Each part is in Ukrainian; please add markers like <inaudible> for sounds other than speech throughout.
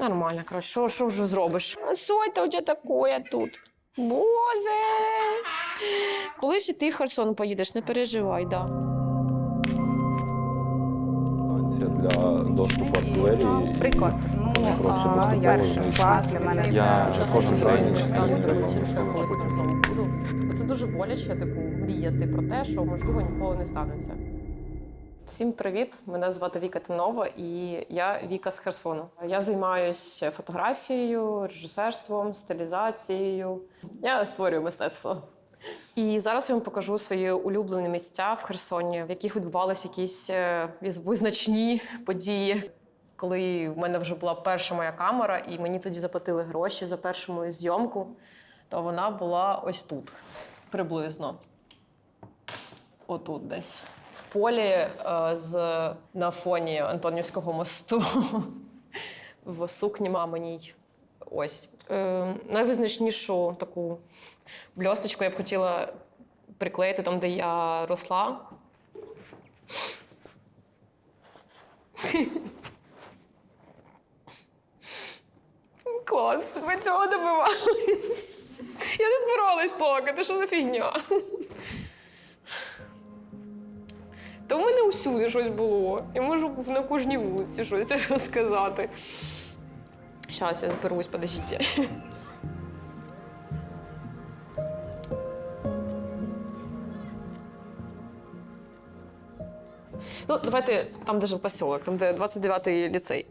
Нормально, коротше, що, що вже зробиш? Це у тебе таке тут? Бозе! Коли ще ти в Херсон поїдеш, не переживай, да. Станція для доступу артилерії. Приклад. Ну, Просто а, поступово знищити. клас для мене Я це кожен день не стану дивитися, що я колись знову буду. Бо Це дуже боляче, типу, мріяти про те, що можливо ніколи не станеться. Всім привіт! Мене звати Віка Темнова, і я Віка з Херсону. Я займаюся фотографією, режисерством, стилізацією. Я створюю мистецтво. І зараз я вам покажу свої улюблені місця в Херсоні, в яких відбувалися якісь е, визначні події. Коли в мене вже була перша моя камера, і мені тоді заплатили гроші за першу мою зйомку, то вона була ось тут, приблизно. Отут десь. В полі е, з, на фоні Антонівського мосту <laughs> в сукні маминій. Ось. Е, найвизначнішу таку бльосточку я б хотіла приклеїти там, де я росла. <laughs> Клас, ми цього добивались. Я не збиралась плакати, що за фігня. <laughs> Та у мене усюди щось було. Я можу на кожній вулиці щось <laughs> сказати. Зараз я зберусь, подождіть. Ну, давайте там, де жив посілок, там, де 29-й ліцей.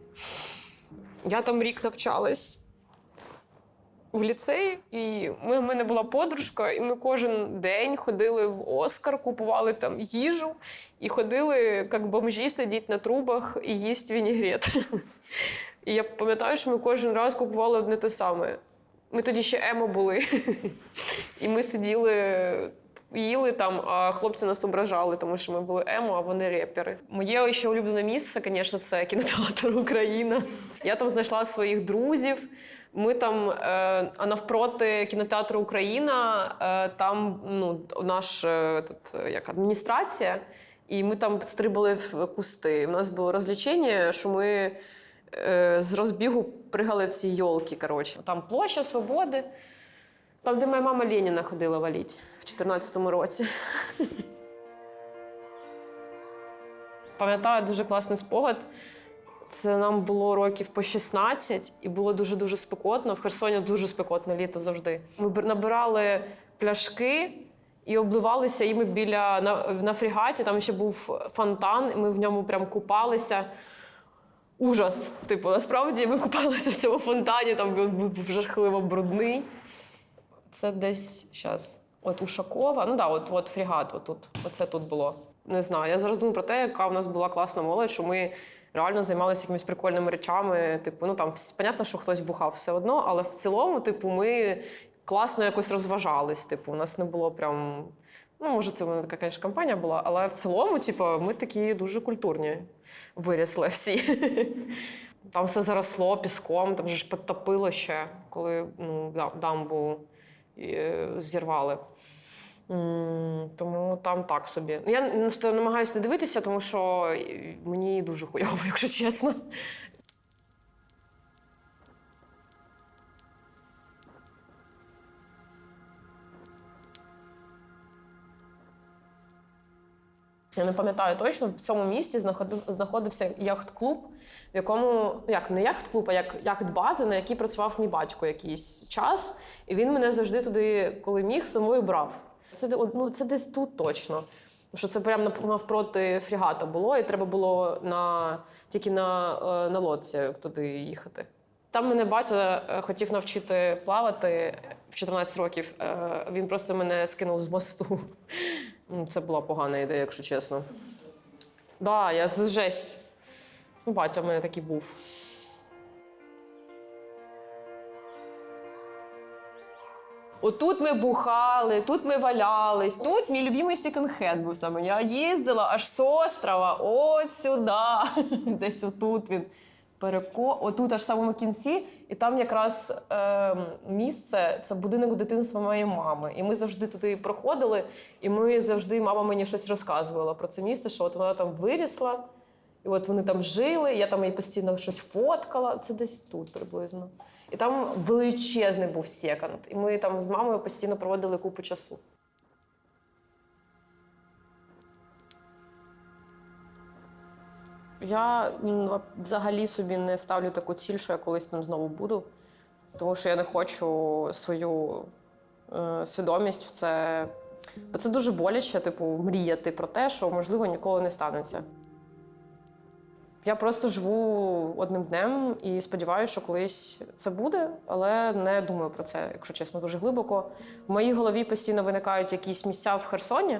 Я там рік навчалась в ліцеї, і ми, в мене була подружка, і ми кожен день ходили в Оскар, купували там їжу і ходили, як бомжі, сидіти на трубах і їсти вінігрет. <laughs> І я пам'ятаю, що ми кожен раз купували одне те саме. Ми тоді ще емо були. <laughs> І ми сиділи, їли там, а хлопці нас ображали, тому що ми були емо, а вони репери. Моє ще улюблене місце, звісно, це кінотеатр Україна. Я там знайшла своїх друзів. Ми там, е, а навпроти кінотеатру Україна, е, там ну, наш е, е, як адміністрація, і ми там стрибали в кусти. У нас було розвлечення, що ми е, з розбігу пригали в ці йолки. Коротше. Там площа Свободи, там, де моя мама Леніна ходила валіть в 2014 році. <laughs> Пам'ятаю дуже класний спогад. Це нам було років по 16, і було дуже-дуже спекотно. В Херсоні дуже спекотне літо завжди. Ми набирали пляшки і обливалися іми біля на, на фрігаті. Там ще був фонтан, і ми в ньому прям купалися. Ужас. Типу, насправді ми купалися в цьому фонтані, там був жахливо брудний. Це десь зараз. От Ушакова. Ну да, от, от фрігат, отут. Оце тут було. Не знаю. Я зараз думаю про те, яка в нас була класна молодь, що ми реально займалися якимись прикольними речами. Типу, ну там понятно, що хтось бухав все одно, але в цілому, типу, ми класно якось розважались. Типу, у нас не було прям. Ну, може, це в мене така, звісно, компанія була, але в цілому, типу, ми такі дуже культурні вирісли всі. <laughs> Там все заросло піском, там же ж підтопило ще, коли ну, дамбу е, зірвали. Тому там так собі. Я н- намагаюся не дивитися, тому що е, мені дуже хуйово, <laughs> якщо чесно. Я не пам'ятаю точно, в цьому місті знаходив, знаходився яхт-клуб, в якому ну, як не яхт-клуб, а як яхт-база, на якій працював мій батько якийсь час. І він мене завжди туди, коли міг, з собою брав. Це, ну, це десь тут точно. Що це прямо навпроти фрігата було, і треба було на, тільки на, е, на лодці туди їхати. Там мене батя е, хотів навчити плавати в 14 років. Е, Він просто мене скинув з мосту. <laughs> Ну, Це була погана ідея, якщо чесно. Так, да, я жесть. Ну, батя в мене такий був. Отут ми бухали, тут ми валялись. Тут мій любимий секонд-хенд був саме. Я їздила аж з острова, от сюди. <laughs> Десь отут він. Переко... Отут аж в самому кінці, і там якраз е, місце це будинок дитинства моєї мами. І ми завжди туди проходили, і ми завжди мама мені щось розказувала про це місце, що от вона там вирісла. І от вони там жили, я там їй постійно щось фоткала. Це десь тут приблизно. І там величезний був секонд. І ми там з мамою постійно проводили купу часу. Я взагалі собі не ставлю таку ціль, що я колись там знову буду, тому що я не хочу свою е, свідомість в це. Бо це дуже боляче, типу, мріяти про те, що можливо ніколи не станеться. Я просто живу одним днем і сподіваюся, що колись це буде, але не думаю про це, якщо чесно, дуже глибоко. В моїй голові постійно виникають якісь місця в Херсоні,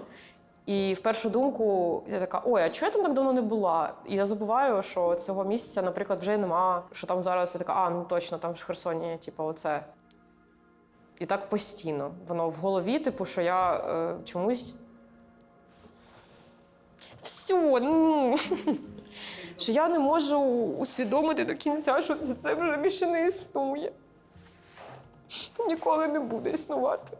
і в першу думку я така: ой, а чого я там так давно не була? І я забуваю, що цього місця, наприклад, вже нема. Що там зараз я така, а ну точно, там ж в Херсоні, типу, оце. І так постійно. Воно в голові, типу, що я е, чомусь. Все, ну. Що я не можу усвідомити до кінця, що все це вже більше не існує. Ніколи не буде існувати.